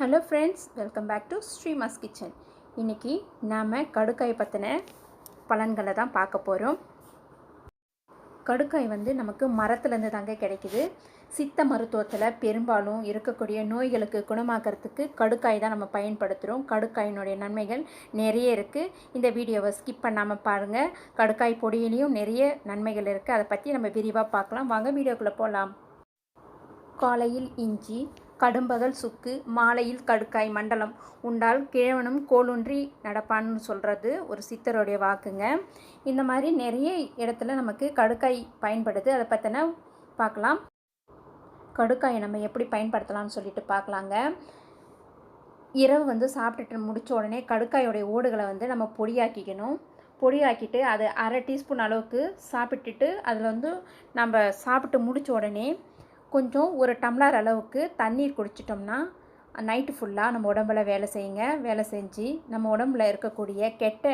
Hello friends welcome back to Sreema's kitchen இன்றைக்கி நாம் கடுக்காய் பற்றின பலன்களை தான் பார்க்க போகிறோம் கடுக்காய் வந்து நமக்கு மரத்துலேருந்து தாங்க கிடைக்குது. சித்த மருத்துவத்தில் பெரும்பாலும் இருக்கக்கூடிய நோய்களுக்கு குணமாக்கிறதுக்கு கடுக்காய் தான் நம்ம பயன்படுத்துகிறோம் கடுக்காயினுடைய நன்மைகள் நிறைய இருக்குது இந்த வீடியோவை ஸ்கிப் பண்ணாமல் பாருங்கள் கடுக்காய் பொடியிலையும் நிறைய நன்மைகள் இருக்குது அதை பற்றி நம்ம விரிவாக பார்க்கலாம். வாங்க வீடியோக்குள்ளே போகலாம் காலையில் இஞ்சி கடும்பகல் சுக்கு மாலையில் கடுக்காய் மண்டலம். உண்டால் கிழவனும் கோலூன்றி நடப்பான்னு சொல்கிறது ஒரு சித்தருடைய வாக்குங்க. இந்த மாதிரி நிறைய இடத்துல நமக்கு கடுக்காய் பயன்படுது. அதை பற்றின பார்க்கலாம். கடுக்காயை நம்ம எப்படி பயன்படுத்தலாம்னு சொல்லிட்டு பார்க்கலாங்க. இரவு வந்து சாப்பிட்டுட்டு முடித்த உடனே கடுக்காயோடைய ஓடுகளை வந்து நம்ம பொடியாக்கிக்கணும். பொடியாக்கிட்டு அது அரை டீஸ்பூன் அளவுக்கு சாப்பிட்டுட்டு அதில் வந்து நம்ம சாப்பிட்டு முடித்த உடனே கொஞ்சம் ஒரு டம்ளர் அளவுக்கு தண்ணீர் குடிச்சிட்டோம்னா நைட்டு ஃபுல்லாக நம்ம உடம்புல வேலை செய்யுங்க. வேலை செஞ்சு நம்ம உடம்புல இருக்கக்கூடிய கெட்ட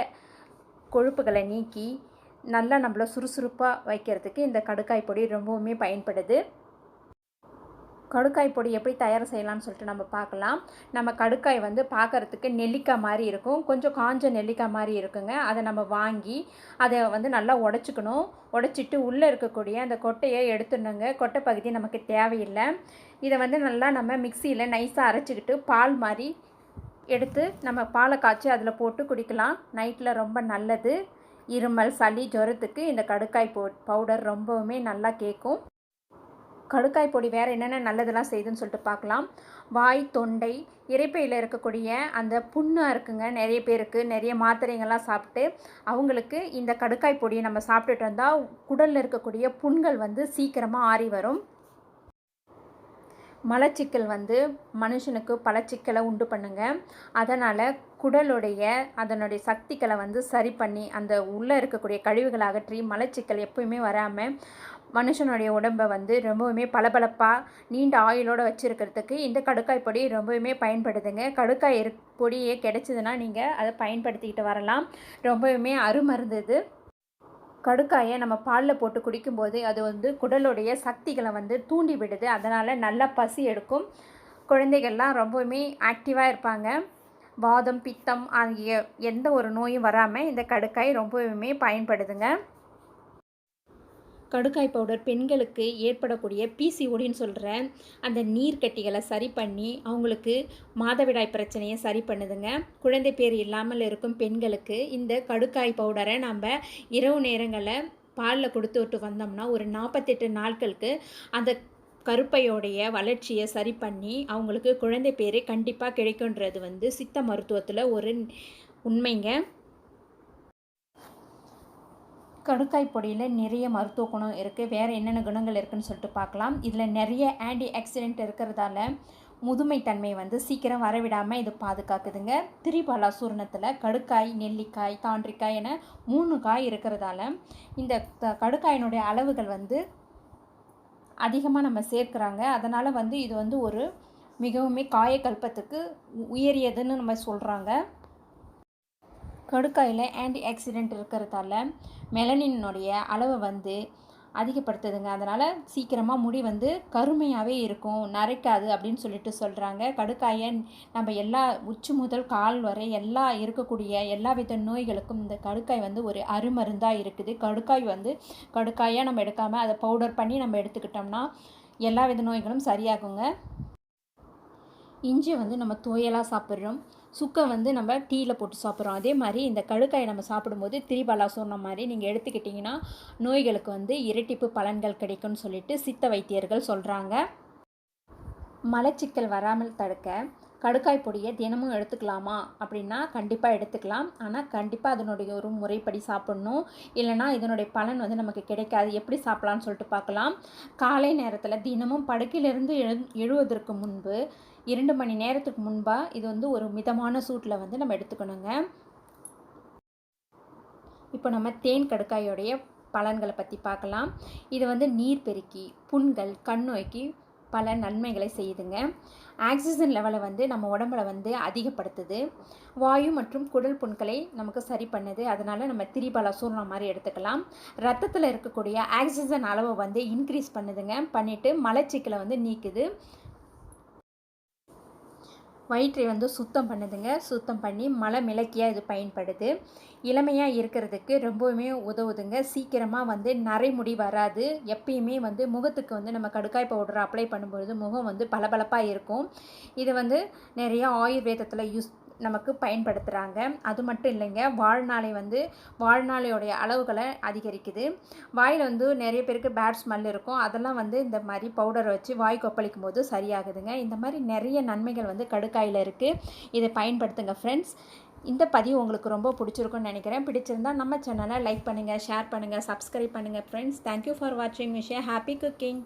கொழுப்புகளை நீக்கி நல்லா நம்மளை சுறுசுறுப்பாக வைக்கிறதுக்கு இந்த கடுக்காய் பொடி ரொம்பவுமே பயன்படுது. கடுக்காய் பொடி எப்படி தயார் செய்யலாம்னு சொல்லிட்டு நம்ம பார்க்கலாம். நம்ம கடுக்காய் வந்து பார்க்குறதுக்கு நெல்லிக்காய் மாதிரி இருக்கும். கொஞ்சம் காஞ்ச நெல்லிக்காய் மாதிரி இருக்குங்க. அதை நம்ம வாங்கி அதை வந்து நல்லா உடச்சிக்கணும். உடச்சிட்டு உள்ளே இருக்கக்கூடிய அந்த கொட்டையை எடுத்துடணுங்க. கொட்டை பகுதி நமக்கு தேவையில்லை. இதை வந்து நல்லா நம்ம மிக்சியில் நைஸாக அரைச்சிக்கிட்டு பால் மாதிரி எடுத்து நம்ம பாலை காய்ச்சி அதில் போட்டு குடிக்கலாம். நைட்டில் ரொம்ப நல்லது. இருமல் சளி ஜுரத்துக்கு இந்த கடுக்காய் பவுடர் ரொம்பவுமே நல்லா கேட்கும். கடுக்காய் பொடி வேறு என்னென்ன நல்லதெல்லாம் செய்யுதுன்னு சொல்லிட்டு பார்க்கலாம். வாய் தொண்டை இறைப்பையில் இருக்கக்கூடிய அந்த புண்ணாக இருக்குங்க. நிறைய பேருக்கு நிறைய மாத்திரைங்கள்லாம் சாப்பிட்டு அவங்களுக்கு இந்த கடுக்காய் பொடியை நம்ம சாப்பிட்டுட்டு வந்தால் குடலில் இருக்கக்கூடிய புண்கள் வந்து சீக்கிரமாக ஆறி வரும். மலச்சிக்கல் வந்து மனுஷனுக்கு பல சிக்கலை உண்டு பண்ணுங்க. அதனால் குடலுடைய அதனுடைய சக்திகளை வந்து சரி பண்ணி அந்த உள்ளே இருக்கக்கூடிய கழிவுகளை அகற்றி மலச்சிக்கல் எப்போயுமே வராமல் மனுஷனுடைய உடம்பை வந்து ரொம்பவுமே பளபளப்பாக நீண்ட ஆயுளோடு வச்சுருக்கிறதுக்கு இந்த கடுக்காய் பொடி ரொம்பவுமே பயன்படுதுங்க. கடுக்காய் பொடியே கிடச்சிதுன்னா நீங்கள் அதை பயன்படுத்திக்கிட்டு வரலாம். ரொம்பவுமே அருமருந்தது. கடுக்காயை நம்ம பாலில் போட்டு குடிக்கும்போது அது வந்து குடலுடைய சக்திகளை வந்து தூண்டி விடுது. அதனால் நல்லா பசி எடுக்கும். குழந்தைகள்லாம் ரொம்பவுமே ஆக்டிவாக இருப்பாங்க. வாதம் பித்தம் ஆகிய எந்த ஒரு நோயும் வராமல் இந்த கடுக்காய் ரொம்பவுமே பயன்படுதுங்க. கடுக்காய் பவுடர் பெண்களுக்கு ஏற்படக்கூடிய பிசிஓடின்னு சொல்கிற அந்த நீர்க்கட்டிகளை சரி பண்ணி அவங்களுக்கு மாதவிடாய் பிரச்சனையை சரி பண்ணுதுங்க. குழந்தை பேர் இல்லாமல் இருக்கும் பெண்களுக்கு இந்த கடுக்காய் பவுடரை நம்ம இரவு நேரங்களில் பாலில் கொடுத்து விட்டு வந்தோம்னா ஒரு நாற்பத்தெட்டு நாட்களுக்கு அந்த கருப்பையோடைய வளர்ச்சியை சரி பண்ணி அவங்களுக்கு குழந்தை பேர் கண்டிப்பாக கிடைக்குன்றது வந்து சித்த மருத்துவத்தில் ஒரு உண்மைங்க. கடுக்காய் பொடியில் நிறைய மருத்துவ குணம் இருக்குது வேறு என்னென்ன குணங்கள் இருக்குதுன்னு சொல்லிட்டு பார்க்கலாம். இதில் நிறைய ஆன்டி ஆக்சிடென்ட் இருக்கிறதால முதுமை தன்மை வந்து சீக்கிரம் வரவிடாமல் இது பாதுகாக்குதுங்க. திரிபாலா சூரணத்தில் கடுக்காய் நெல்லிக்காய் தாண்டிக்காய் என மூணு காய் இருக்கிறதால இந்த கடுக்காயினுடைய அளவுகள் வந்து அதிகமாக நம்ம சேர்க்குறாங்க. அதனால் வந்து இது வந்து ஒரு மிகவுமே காயக்கல்பத்துக்கு உயரியதுன்னு நம்ம சொல்கிறாங்க கடுக்காயில் ஆன்டி ஆக்சிடெண்ட் இருக்கிறதால மெலனினுடைய அளவை வந்து அதிகப்படுத்துதுங்க. அதனால் சீக்கிரமாக முடி வந்து கருமையாகவே இருக்கும். நரைக்காது அப்படின்னு சொல்லிட்டு சொல்கிறாங்க கடுக்காயை நம்ம எல்லா உச்சி முதல் கால் வரை எல்லா இருக்கக்கூடிய எல்லா வித நோய்களுக்கும் இந்த கடுக்காய் வந்து ஒரு அருமருந்தாக இருக்குது. கடுக்காய் வந்து கடுக்காயாக நம்ம எடுக்காமல் அதை பவுடர் பண்ணி நம்ம எடுத்துக்கிட்டோம்னா எல்லா வித நோய்களும் சரியாகுங்க. இஞ்சி வந்து நம்ம தோயலாக சாப்பிட்றோம். சுக்கை வந்து நம்ம டீயில் போட்டு சாப்பிட்றோம். அதே மாதிரி இந்த கடுக்காயை நம்ம சாப்பிடும்போது திரிபாலா சொன்ன மாதிரி நீங்கள் எடுத்துக்கிட்டிங்கன்னா நோய்களுக்கு வந்து இரட்டிப்பு பலன்கள் கிடைக்கும்னு சொல்லிட்டு சித்த வைத்தியர்கள் சொல்கிறாங்க மலச்சிக்கல் வராமல் தடுக்க கடுக்காய் பொடியை தினமும் எடுத்துக்கலாமா அப்படின்னா கண்டிப்பாக எடுத்துக்கலாம். ஆனால் கண்டிப்பாக அதனுடைய ஒரு முறைப்படி சாப்பிட்ணும். இல்லைனா இதனுடைய பலன் வந்து நமக்கு கிடைக்காது. எப்படி சாப்பிட்லான்னு சொல்லிட்டு பார்க்கலாம். காலை நேரத்தில் தினமும் படுக்கையிலிருந்து எழு எழுவதற்கு முன்பு இரண்டு மணி நேரத்துக்கு முன்பாக இது வந்து ஒரு மிதமான சூட்டில் வந்து நம்ம எடுத்துக்கணுங்க. இப்போ நம்ம தேன் கடுக்காயோடைய பலன்களை பற்றி பார்க்கலாம். இது வந்து நீர் பெருக்கி புண்கள் கண் நோய்க்கு பல நன்மைகளை செய்யுதுங்க. ஆக்சிஜன் லெவலை வந்து நம்ம உடம்புல வந்து அதிகப்படுத்துது. வாயு மற்றும் குடல் புண்களை நமக்கு சரி பண்ணுது. அதனால் நம்ம திரிபல சூர்ணம் மாதிரி எடுத்துக்கலாம். ரத்தத்தில் இருக்கக்கூடிய ஆக்சிஜன் அளவை வந்து இன்க்ரீஸ் பண்ணுதுங்க. பண்ணிவிட்டு மலச்சிக்கலை வந்து நீக்குது. வயிற்றை வந்து சுத்தம் பண்ணுதுங்க. சுத்தம் பண்ணி மலை மிளக்கியாக இது பயன்படுது. இளமையாக இருக்கிறதுக்கு ரொம்பவுமே உதவுதுங்க. சீக்கிரமாக வந்து நரைமுடி வராது. எப்பயுமே வந்து முகத்துக்கு வந்து நம்ம கடுக்காய் பவுடர் அப்ளை பண்ணும்பொழுது முகம் வந்து பளபளப்பாக இருக்கும். இது வந்து நிறைய ஆயுர்வேதத்தில் யூஸ் நமக்கு பயன்படுத்துகிறாங்க அது மட்டும் இல்லைங்க வாழ்நாளை வந்து வாழ்நாளையோடைய அளவுகளை அதிகரிக்குது. வாயில் வந்து நிறைய பேருக்கு பேட் ஸ்மெல் இருக்கும். அதெல்லாம் வந்து இந்த மாதிரி பவுடரை வச்சு வாய் கொப்பளிக்கும் போது சரியாகுதுங்க. இந்த மாதிரி நிறைய நன்மைகள் வந்து கடுக்காயில் இருக்குது இதை பயன்படுத்துங்க ஃப்ரெண்ட்ஸ் இந்த பதிவு உங்களுக்கு ரொம்ப பிடிச்சிருக்கும்னு நினைக்கிறேன். பிடிச்சிருந்தா நம்ம சேனலை லைக் பண்ணுங்கள் ஷேர் பண்ணுங்கள் சப்ஸ்கிரைப் பண்ணுங்கள் ஃப்ரெண்ட்ஸ் தேங்க்யூ ஃபார் வாட்சிங் விஷயம் ஹாப்பி குக்கிங்